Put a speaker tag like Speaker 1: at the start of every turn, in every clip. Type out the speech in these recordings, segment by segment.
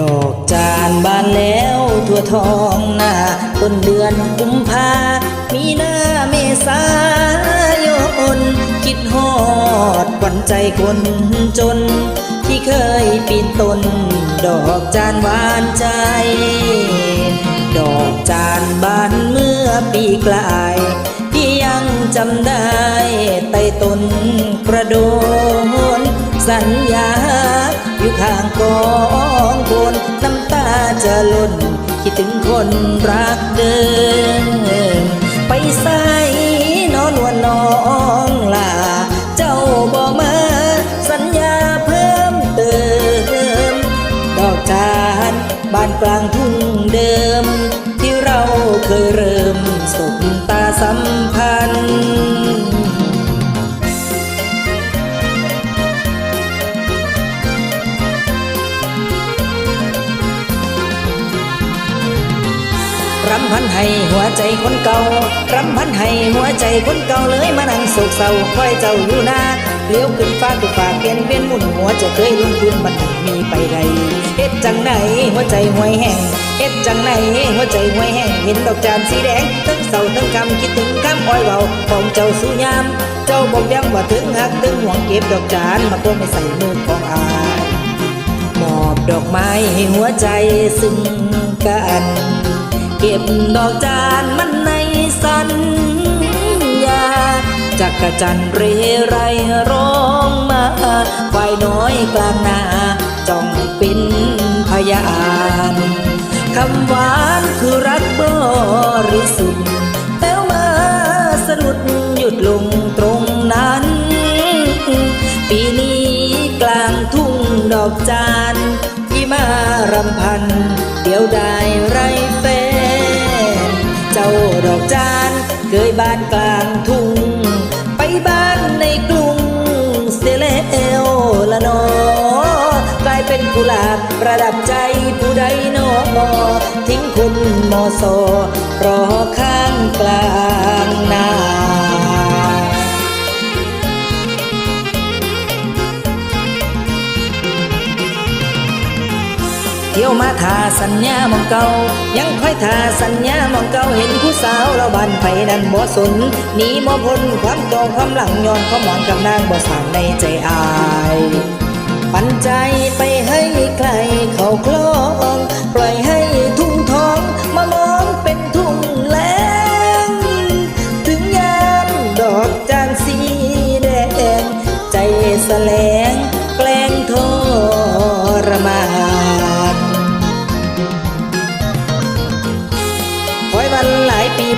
Speaker 1: ดอกจานบานแล้วทั่วท้องหน้าต้นเดือนกุมภามีหน้าเมษายน คิดฮอดขวัญใจคนจน ที่เคยปีนต้น ดอกจานหวานใจ ดอกจานบานเมื่อปีกลายที่ยังจำได้ใต้ต้นกระโดนสัญญาางกองคนน้ำตาจะหล่นคิดถึงคนรักเดิมไปใส่นอนวนน้องลาเจ้าบ่มาสัญญาเพิ่มเติม ดอกจานบ้านกลางทุ่งเดิม ที่เราเคยเริ่มสบำพันให้หัวใจคนเก่ารำพันให้หัวใจคนเก่าเลยมานั่งโศกเศร้าคอยเจ้าอยู่นาเลี้ยวขึ้นฟ้าขึ้นฟ้าเปลี่ยนเปลี่ยนหมุนหัวจะเคยลงทุนมันมีไปใดเฮ็ดจังไหนหัวใจห่วยแห้งเฮ็ดจังไหนหัวใจห่วยแห้งเห็นดอกจานสีแดงทั้งเศร้าทั้งคำคิดถึงคำอ้อยเบาของเจ้าสุยาม เจ้าบอกย้ำว่าถึงหักถึงหวงเก็บดอกจานมาตัวไม่ใส่มือของอายมอบดอกไม้ให้หัวใจซึ่งกัน เก็บดอกจานมันในสัญญาจักกะจันเรไรร้องมาฝ่ายน้อยกลางนาจ้องเป็นพยานคำหวานคือรักบริสุทธิ์แต่มาสะดุดหยุดลงตรงนั้น ปีนี้กลางทุ่งดอกจานที่มารำพัน เดียวได้ อกจานเคยบ้านกลางทุ่ง ไปบ้านในกรุงเซเลเอละนอกลายเป็นกุหลาบประดับใจผู้ใดนอทิ้งคุณมอสอรอข้างกลางนา มาทาสัญญามองเก่ายังค่อยทาสัญญามองเก่าเห็นผู้สาวเราบันไปดันบ่สนหนีบ่พ้นความโกงความหลังย้อนความหวังกับนางบ่สางในใจอายปันใจไปให้ใครเขาคล้องปล่อยให้ทุ่งทองมามองเป็นทุ่งแล้งถึงยามดอกจานสีแดงใจสลงแ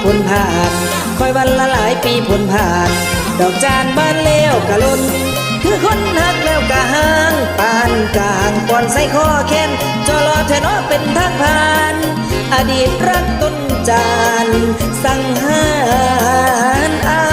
Speaker 1: ผลผ่าน คอยวันละหลายปีผลผ่าน ดอกจานบ้านเล้วกะลนคือคนหักแล้วกะหางปานกลางก่อนใส่ข้อแค้นจอรอเทนอเป็นทางผ่าน อดีตรักต้นจาน สั่งหารอา